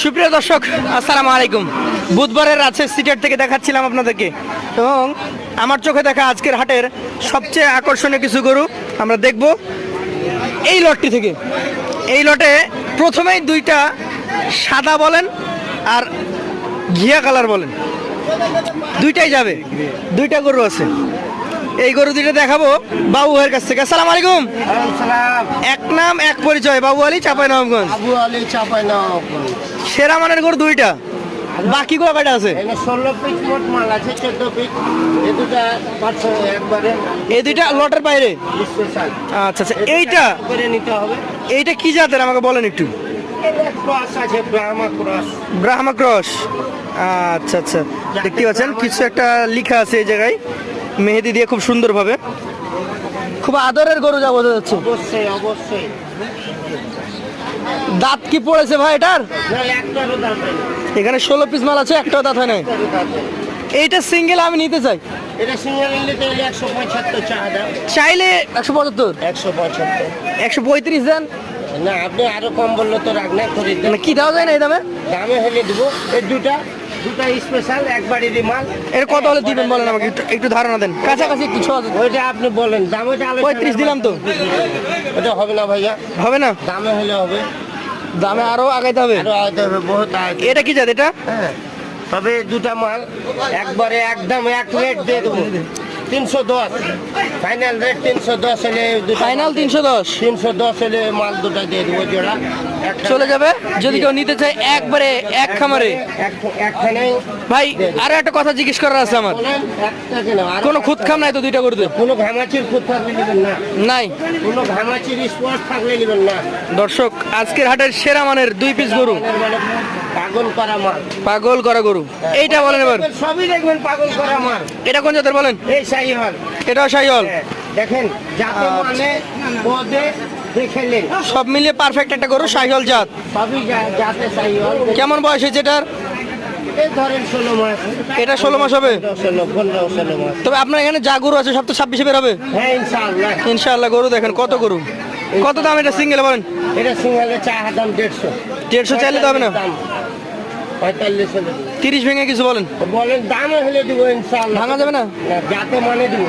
সুপ্রিয় দর্শক, আসসালামু আলাইকুম। বুধবারের রাজশাহী সিটের থেকে দেখাচ্ছিলাম আপনাদেরকে। এবং আমার চোখে দেখা আজকের হাটের সবচেয়ে আকর্ষণীয় কিছু গরু আমরা দেখব এই লটটি থেকে। এই লটে প্রথমেই দুইটা সাদা বলেন আর ঘিয়া কালার বলেন। দুইটাই যাবে। দুইটা গরু আছে। এই গরু দুইটা দেখাবো বাবু ভাইয়ের কাছ থেকে। আসসালামু আলাইকুম। এক নাম এক পরিচয় বাবু আলী চাপাই নবাবগঞ্জ। আবু আলী চাপাই না সেরা মানের গরু দুইটা। বাকিগুলো কয়টা আছে? ষোলো পিস মোট মাল আছে চোদ্দ পিস এ দুটা একবারে। এই দুইটা লটের বাইরে? আচ্ছা আচ্ছা এইটা? করে নিতে হবে। এইটা কি জাতের? আমাকে বলেন একটু। ব্রাহ্মা ক্রস। আচ্ছা আচ্ছা দেখতে পাচ্ছেন কিছু একটা লেখা আছে এই জায়গায়। মেহেদি দিয়ে খুব সুন্দরভাবে। খুব আদরের গরু যা বোঝা যাচ্ছে। অবশ্যই অবশ্যই। দাঁত কি পড়েছে ভাই এটার? এখানে ষোলো পিস মাল আছে একটাও দাঁত হয় নাই। এইটা সিঙ্গেল আমি নিতে চাই। এটা সিঙ্গেল নিতে একশো পঁচাত্তর চাইলে একশো পঁচাত্তর। একশো পঁচাত্তর একশো পঁয়ত্রিশ দেন। না আপনি আরও কম বললে তো রাখ না করে মানে কি দেওয়া যায় না এই দামে? দামে হলে দিব। এই দুটা। দুটা স্পেশাল একবারেরই মাল। এর কত হলে দিবেন বলেন আমাকে? একটু ধারণা দেন। কাছাকাছি একটু ছ ওইটা আপনি বলেন। দাম ওইটা পঁয়ত্রিশ দিলাম তো। ওটা হবে না ভাইয়া। হবে না? দামে হলে হবে। দামে আরও আগাইতে হবে? আরও আগাইতে হবে বহুত এটা কি জাত এটা? হ্যাঁ। তবে দুটা মাল একবারে একদম এক রেট দিয়ে দেবো। তিনশো দশ। ফাইনাল রেট তিনশো দশ হলে ফাইনাল তিনশো দশ। তিনশো দশ হলে মাল দুটা দিয়ে দেবো জোড়া। চলে যাবে? যদি কেউ নিতে চায় একবারে এক খামারে। ভাই আরও একটা কথা জিজ্ঞেস করার আছে আমার। কেন? খুদ খাম নাই তো দুইটা করতে কোনো ঘামাচির খুদ থাকলে নেবেন না। নাই। কোনো ঘামাচির স্পট থাকলে নেবেন না। দর্শক আজকের হাটের সেরা মানের দুই পিস গরু। পাগল করা মাল। পাগল করা গরু। এইটা বলেন এবার। সবই দেখবেন পাগল করা মাল। এটা কোন জাতের বলেন? এই সাই হল এটাও সাইহল দেখেন যাতে মানে পদে সব মিলিয়ে পারফেক্ট একটা গরু সাইহল জাত। সবই যাতে কেমন বয়স হয়েছে এটার এটা ষোলো মাস হবে? তবে আপনার এখানে যা গরু আছে সব তো ছাব্বিশে বের হবে? হ্যাঁ ইনশাআল্লাহ। গরু দেখেন কত গরু। কত দাম এটা সিঙ্গেল বলেন? এটা সিঙ্গালে চা দাম দেড়শো। দেড়শো চাইলে তো হবে না। পঁয়তাল্লিশ হলে। তিরিশ ভেঙে কিছু বলেন। বলেন দামে হলে দিব ইনশাআল্লাহ। ভাঙা যাবে না? যাতে মানে দিব।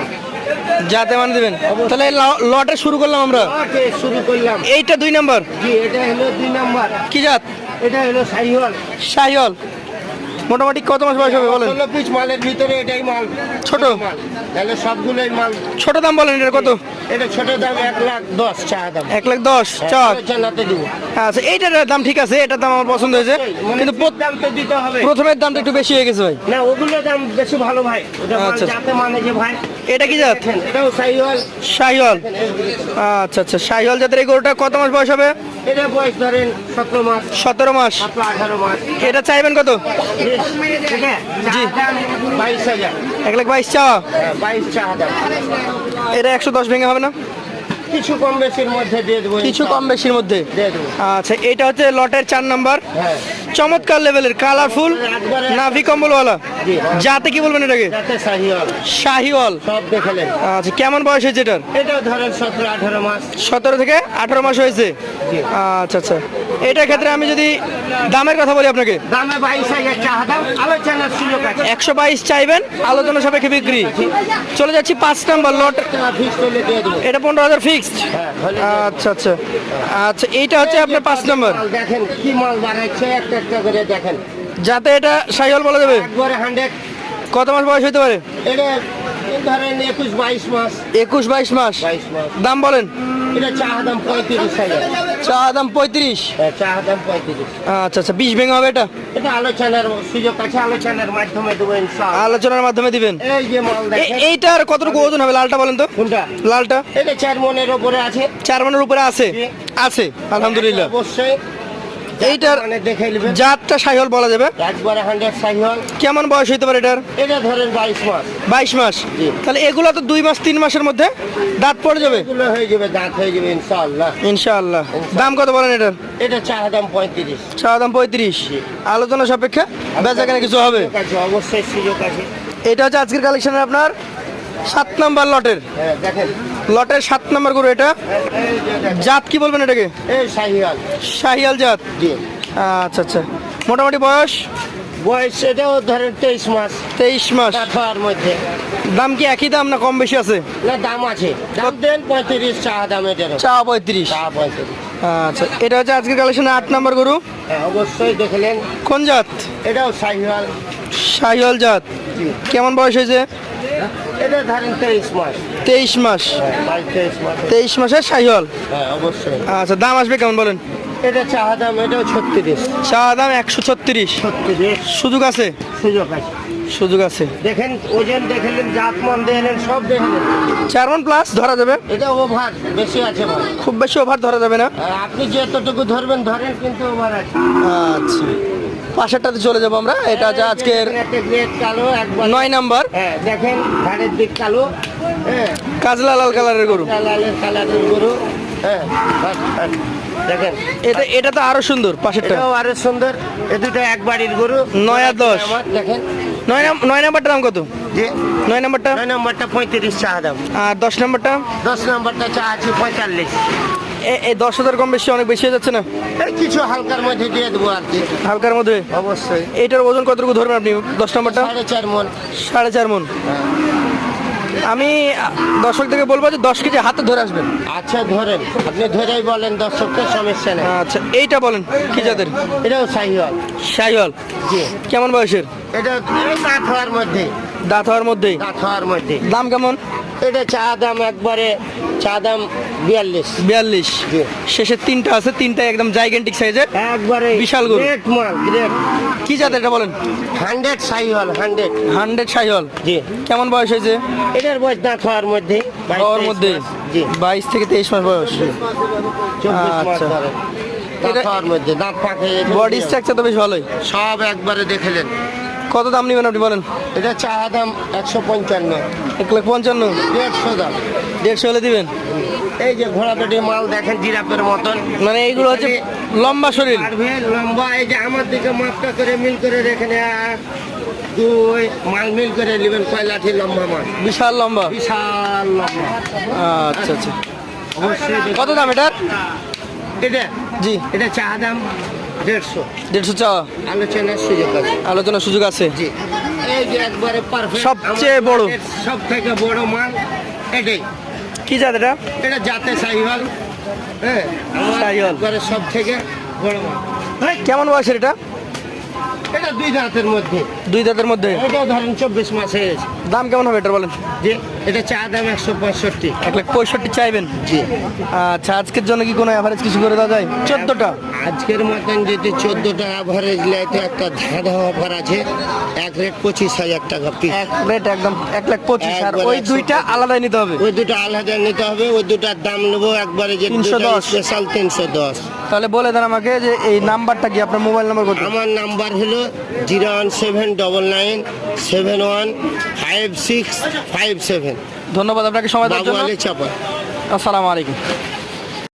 যাতে মানে দেবেন। তাহলে লটে শুরু করলাম আমরা। শুরু করলাম। এইটা দুই নাম্বার। জি এটা হলো দুই নাম্বার। কি জাত? এটা হলো সাইহল শাহিওল মোটামুটি কত মাস বয়স হবে বলেন? ষোলো পিস মালের ভিতরে এটাই মাল। ছোট? মাল। তাহলে সবগুলোই মাল। ছোট দাম বলেন এটা কত? এটা ছোট দাম এক লাখ দশ চা দাম। এক লাখ দশ চার জানাতে দিব। আচ্ছা এইটার দাম ঠিক আছে এটার দাম আমার পছন্দ হয়েছে। কিন্তু দাম তো দিতে হবে। প্রথমের দামটা একটু বেশি হয়ে গেছে ভাই। না ওগুলো দাম বেশি ভালো ভাই। আচ্ছা। যাতে মানে যে ভাই। এটা কি জাত? এটাও সাইহল শাহিওল আচ্ছা আচ্ছা শাহিওল জাতের এই গরুটা কত মাস বয়স হবে? এটা বয়স ধরেন সতেরো মাস। সতেরো মাস। আঠারো মাস। এটা চাইবেন কত? জি। এক লাখ বাইশ চা এটা একশো দশ ভেঙে হবে না? কিছু কম বেশির মধ্যে দিয়ে দেবো কিছু কম বেশির মধ্যে? আচ্ছা এটা হচ্ছে লটের চার নাম্বার। হ্যাঁ। চমৎকার লেভেলের কালারফুল না কম্বলওয়ালা। জি। যাতে কি বলবেন এটাকে? শাহিওয়াল সব দেখালেন আচ্ছা কেমন বয়স হয়েছে এটার? এটাও ধরেন সতেরো আঠারো মাস। সতেরো থেকে আঠারো মাস হয়েছে? আচ্ছা আচ্ছা। এটার ক্ষেত্রে আমি যদি দামের কথা বলি আপনাকে। দামে বাইশ হাজার চা দাম আলোচনার সুযোগ আছে। একশো বাইশ চাইবেন আলোচনা সাপেক্ষে বিক্রি। চলে যাচ্ছি পাঁচ নাম্বার লট। এটা পনেরো হাজার ফিক্সড হ্যাঁ আচ্ছা আচ্ছা। আচ্ছা এইটা হচ্ছে আপনার পাঁচ নাম্বার। দেখেন কি মাল বাড়াচ্ছে একটা একটা করে দেখেন। যাতে এটা সাইহল বলা যাবে? কত মাস বয়স হতে পারে? একুশ বাইশ মাস। দাম বলেন। এটা চা দাম পঁয়ত্রিশ হ্যাঁ, পঁয়ত্রিশ। আচ্ছা আচ্ছা বিশ ভেঙে হবে এটা? আলোচনার আলোচনার মাধ্যমে দেবো আলোচনার মাধ্যমে দিবেন? এইটার কতটুকু ওজন হবে? লালটা বলেন তো। লালটা? চার মনের ওপরে আছে। চার মনের উপরে আছে? আছে আলহামদুলিল্লাহ। অবশ্যই। এইটার মানে জাতটা সাইহল বলা যাবে। একবারে হান্ড্রেড সাইহল। কেমন বয়স হইতে পারে এটার? এটা ধরেন বাইশ মাস। বাইশ মাস। তাহলে এগুলো তো দুই মাস তিন মাসের মধ্যে দাঁত পড়ে যাবে? এগুলো হয়ে যাবে দাঁত হয়ে যাবে ইনশাআল্লাহ। ইনশাআল্লাহ। দাম কত বলেন এটার? এটা চা দাম পঁয়ত্রিশ। চা দাম পঁয়ত্রিশ। আলোচনা সাপেক্ষে বেচা কেনা কিছু হবে? অবশ্যই সুযোগ আছে। এটা হচ্ছে আজকের কালেকশনের আপনার সাত নাম্বার লটের। লটের সাত নাম্বার গরু এটা। জাত কি বলবেন এটাকে? শাহিয়াল জাত? আচ্ছা আচ্ছা। মোটামুটি বয়স? বয়স এটাও ধরেন তেইশ মাস। তেইশ মাস। কাঠার মধ্যে। দাম কি একই দাম না কম বেশি আছে? না দাম আছে। দাম দেন পঁয়ত্রিশ চা দাম চা পঁয়ত্রিশ। চা পঁয়ত্রিশ। আচ্ছা এটা হচ্ছে আজকের কালেকশনে আট নম্বর গরু। হ্যাঁ, অবশ্যই দেখলেন কোন জাত? এটাও সাহিওয়াল শাহিওয়াল জাত। কেমন বয়স হয়েছে? এটা ধরেন তেইশ মাস। তেইশ মাস। হ্যাঁ, তেইশ মাস। তেইশ মাসের শাহিওয়াল? হ্যাঁ অবশ্যই। আচ্ছা দাম আসবে কেমন বলেন? এটা চা দাম এটাও ছত্রিশ। চা দাম একশো ছত্রিশ। ছত্রিশ। সুযোগ আছে? সুযোগ আছে। সুযোগ আছে। দেখেন ওজন দেখলেন জাত মান দেখলেন সব দেখলেন চার মন প্লাস ধরা যাবে? এটা ওভার বেশি আছে খুব বেশি ওভার ধরা যাবে না? আর আপনি যতটুকু ধরবেন ধরেন কিন্তু ওভার আছে। আচ্ছা। পাশেরটাতে চলে যাব আমরা। এটা আজকের গ্রেড কালো একবার নয় নাম্বার। হ্যাঁ দেখেন ঘাড়ের দিক কালো। হ্যাঁ। কাজলা লাল কালারের গরু। কালারের গরু। হ্যাঁ। দেখেন। এটা এটা তো আরও সুন্দর পাশেরটা। আরও সুন্দর। এ দুটো এক বাড়ির গরু। নয় আর দশ। দেখেন। নয় নয় নাম্বারটা দাম কত? যে নয় নাম্বারটা? নয় নম্বরটা পঁয়ত্রিশ চা দাম। আর দশ নাম্বারটা? দশ নম্বরটা চা আছে পঁয়তাল্লিশ। এই দশ হাজার কম বেশি অনেক বেশি হয়ে যাচ্ছে না? কিছু হালকার মধ্যে দিয়ে দেবো আর কি। হালকার মধ্যে? অবশ্যই। এইটার ওজন কতটুকু ধরবেন আপনি? দশ নাম্বারটা? সাড়ে চার মন। সাড়ে চার মন। আমি আহ, দর্শক থেকে বলব যে দশ কেজি হাতে ধরে আসবেন। আচ্ছা ধরেন। আপনি ধরেই বলেন দর্শককে সমস্যা নেই। আচ্ছা এইটা বলেন কি জাতের? এটাও সাহিওয়াল শাহিওয়াল। জি। কেমন বয়সের? এটা দাঁত হওয়ার মধ্যে। দাঁত হওয়ার মধ্যেই দাঁত হওয়ার মধ্যে। দাম কেমন? এটা চা দাম একবারে চা দাম বিয়াল্লিশ। বিয়াল্লিশ। শেষের তিনটা আছে তিনটা একদম জাইগেন্টিক সাইজের একবারে বিশাল গরু। গ্রেট মাল গ্রেট কি জাতের এটা বলেন? Hundred Sahiwal hundred. Hundred Sahiwal ji. কেমন বয়স হয়েছে? এটার বয়স দাঁত হওয়ার মধ্যে হওয়ার মধ্যে জি। বাইশ থেকে তেইশ মাস বয়স। আচ্ছা। বডি স্ট্রাকচার তো বেশ ভালোই। সব একবারে দেখলেন কত দাম নেবেন আপনি বলেন? এটা চা দাম একশো পঞ্চান্ন। এক লাখ পঞ্চান্ন? দেড়শো দাম। দেড়শো হলে দিবেন? এই যে ঘোড়া পেটি মাল দেখেন জিরাপের মতন। মানে এইগুলো হচ্ছে লম্বা শরীর। লম্বা এই যে আমার দিকে মাপটা করে মিল করে রেখে দুই মাল মিল করে নেবেন কয় লাঠি লম্বা মাল। বিশাল লম্বা। বিশাল লম্বা। আচ্ছা আচ্ছা। কত দাম এটা এটা? জি। এটা চা দাম। দেড়শো। দেড়শো চাওয়া আলোচনার সুযোগ আছে। আলোচনার সুযোগ আছে? জি। এই যে একবারে পারফেক্ট সবচেয়ে বড়। সব থেকে বড় মাল এটাই। কি জাত এটা? এটা জাতে সাহিওয়াল। হ্যাঁ। একবারে সব থেকে বড় মাল। কেমন বয়সের এটা? এটা দুই দাঁতের মধ্যে। দুই দাঁতের মধ্যে? এটাও ধরেন চব্বিশ মাস হয়ে দাম কেমন হবে এটা বলেন? এটা চা দাম একশো পঁয়ষট্টি। এক লাখ পঁয়ষট্টি চাইবেন? জি। আচ্ছা আজকের জন্য কি কোনো অ্যাভারেজ কিছু করে দেওয়া যায়? চোদ্দোটা? আজকের মতন যদি চোদ্দটা অ্যাভারেজ লাইতে একটা ধাঁধা অফার আছে। এক রেট পঁচিশ হাজার টাকা পিস এক রেট একদম এক লাখ পঁচিশ আর ওই দুইটা আলাদাই নিতে হবে। ওই দুটো আলাদা নিতে হবে ওই দুটার দাম নেব একবারে যে 310 স্পেশাল তিনশো দশ। তাহলে বলে দেন আমাকে যে এই নাম্বারটা কি? আপনার মোবাইল নাম্বার কত? আমার নাম্বার হলো zero one seven double nine seven one five six five seven. ধন্যবাদ আপনাকে সময় দেওয়ার জন্য। আসসালামু আলাইকুম।